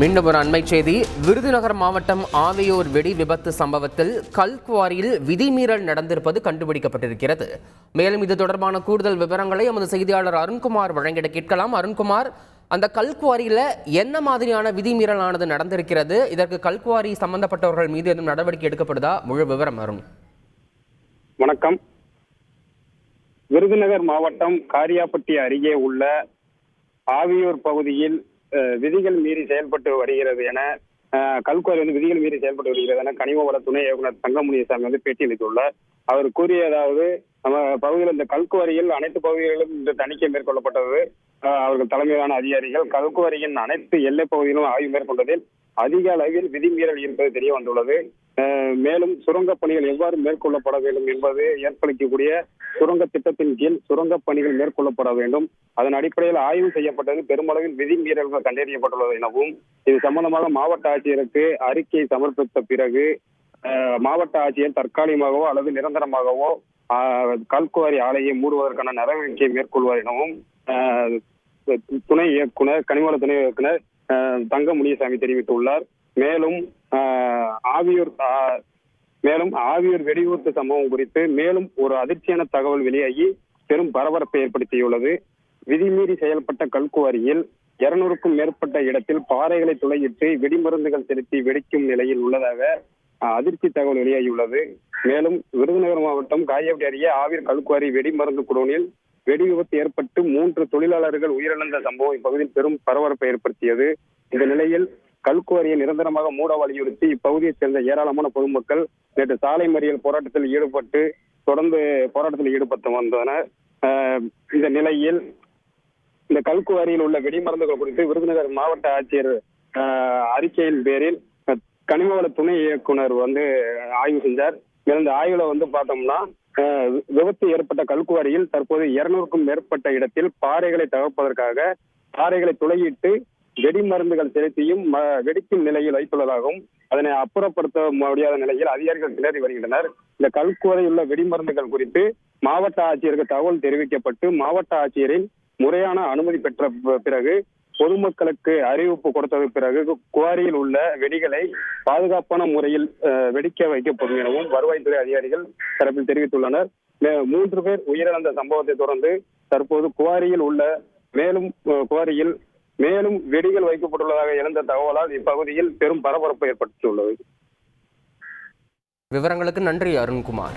மீண்டும் ஒரு அண்மை செய்தி. விருதுநகர் மாவட்டம் ஆவையூர் வெடி விபத்து சம்பவத்தில் கல்குவாரியில் விதிமீறல் நடந்திருப்பது கண்டுபிடிக்கப்பட்டிருக்கிறது. மேலும் இது தொடர்பான கூடுதல் விவரங்களை எமது செய்தியாளர் அருண்குமார் வழங்கிட கேட்கலாம். அருண்குமார் அந்த கல்குவாரியில் என்ன மாதிரியான விதிமீறலானது நடந்திருக்கிறது? இதற்கு கல்குவாரி சம்பந்தப்பட்டவர்கள் மீது எதுவும் நடவடிக்கை எடுக்கப்படுதா? முழு விவரம் அருண். வணக்கம். விருதுநகர் மாவட்டம் காரியாப்பட்டி அருகே உள்ள ஆவியூர் பகுதியில் விதிகள் மீறி செயல்பட்டு வருகிறது என கல்குவாரி வந்து விதிகள் மீறி செயல்பட்டு வருகிறது என கனிம வள துணை இயக்குனர் தங்கமுனிசாமி வந்து பேட்டியளித்துள்ளார் அவர் கூறியதாவது நம்ம பகுதியில் இந்த கல்குவாரியில் அனைத்து பகுதிகளிலும் இந்த தணிக்கை மேற்கொள்ளப்பட்டது. அவர்கள் தலைமையிலான அதிகாரிகள் கல்குவாரியின் அனைத்து எல்லைப் பகுதியிலும் ஆய்வு மேற்கொண்டதில் அதிக அளவில் விதிமீறல் இருப்பது தெரிய வந்துள்ளது மேலும் சுரங்கப் பணிகள் எவ்வாறு மேற்கொள்ளப்பட வேண்டும் என்பது ஏற்படுத்தக்கூடிய சுரங்க திட்டத்தின் கீழ் சுரங்கப் பணிகள் மேற்கொள்ளப்பட வேண்டும். அதன் அடிப்படையில் ஆய்வு செய்யப்பட்டது பெருமளவில் விதிமீறல்கள் கண்டறியப்பட்டுள்ளது எனவும் இது சம்பந்தமாக மாவட்ட ஆட்சியருக்கு அறிக்கையை சமர்ப்பித்த பிறகு மாவட்ட ஆட்சியர் தற்காலிகமாகவோ அல்லது நிரந்தரமாகவோ கல்குவாரி ஆலையை மூடுவதற்கான நடவடிக்கையை மேற்கொள்வார் எனவும் துணை இயக்குனர் கனிமவள துணை இயக்குனர் தங்க முனியசாமி தெரிவித்துள்ளார். மேலும் ஆவியூர் மேலும் ஆவியூர் வெடிவிபத்து சம்பவம் குறித்து மேலும் ஒரு அதிர்ச்சியான தகவல் வெளியாகி பெரும் பரபரப்பை ஏற்படுத்தியுள்ளது. விதிமீறி செயல்பட்ட கல்குவாரியில் இருநூறுக்கும் மேற்பட்ட இடத்தில் பாறைகளை துளையிட்டு வெடிமருந்துகள் செலுத்தி வெடிக்கும் நிலையில் உள்ளதாக அதிர்ச்சி தகவல் வெளியாகியுள்ளது. மேலும் விருதுநகர் மாவட்டம் காயப்பட்டி அருகே ஆவிர் கல்குவாரி வெடிமருந்து குடோனில் வெடி விபத்து ஏற்பட்டு மூன்று தொழிலாளர்கள் உயிரிழந்த சம்பவம் இப்பகுதியில் பெரும் பரபரப்பை ஏற்படுத்தியது. இந்த நிலையில் கல்குவாரியை நிரந்தரமாக மூட வலியுறுத்தி இப்பகுதியைச் சேர்ந்த ஏராளமான பொதுமக்கள் நேற்று சாலை மறியல் போராட்டத்தில் ஈடுபட்டு தொடர்ந்து போராட்டத்தில் ஈடுபட்டு வந்தனர். இந்த நிலையில் இந்த கல்குவாரியில் உள்ள வெடிமருந்துகள் குறித்து விருதுநகர் மாவட்ட ஆட்சியர் அறிக்கையின் பேரில் கனிமவள துணை இயக்குனர் வந்து ஆய்வு செஞ்சார். இந்த ஆய்வுல வந்து பார்த்தோம்னா விபத்து ஏற்பட்ட கல்குவாரியில் தற்போது இருநூறுக்கும் மேற்பட்ட இடத்தில் பாறைகளை தகர்ப்பதற்காக பாறைகளை துளையிட்டு வெடிமருந்துகள் செலுத்தியும் வெடிக்கும் நிலையில் வைத்துள்ளதாகவும் அதனை அப்புறப்படுத்த முடியாத நிலையில் அதிகாரிகள் கிளறி வருகின்றனர். இந்த கல்குவாரியில் உள்ள வெடிமருந்துகள் குறித்து மாவட்ட ஆட்சியருக்கு தகவல் தெரிவிக்கப்பட்டு மாவட்ட ஆட்சியரின் முறையான அனுமதி பெற்ற ப- பிறகு பொதுமக்களுக்கு அறிவிப்பு கொடுத்தது பிறகு குவாரியில் உள்ள வெடிகளை பாதுகாப்பான முறையில் வெடிக்க வைக்கப்படும் எனவும் வருவாய்த்துறை அதிகாரிகள் தரப்பில் தெரிவித்துள்ளனர். மூன்று பேர் உயிரிழந்த சம்பவத்தை தொடர்ந்து தற்போது குவாரியில் உள்ள மேலும் குவாரியில் மேலும் வெடிகள் வைக்கப்பட்டுள்ளதாக எழுந்த தகவலால் இப்பகுதியில் பெரும் பரபரப்பு ஏற்பட்டுள்ளது. விவரங்களுக்கு நன்றி அருண்குமார்.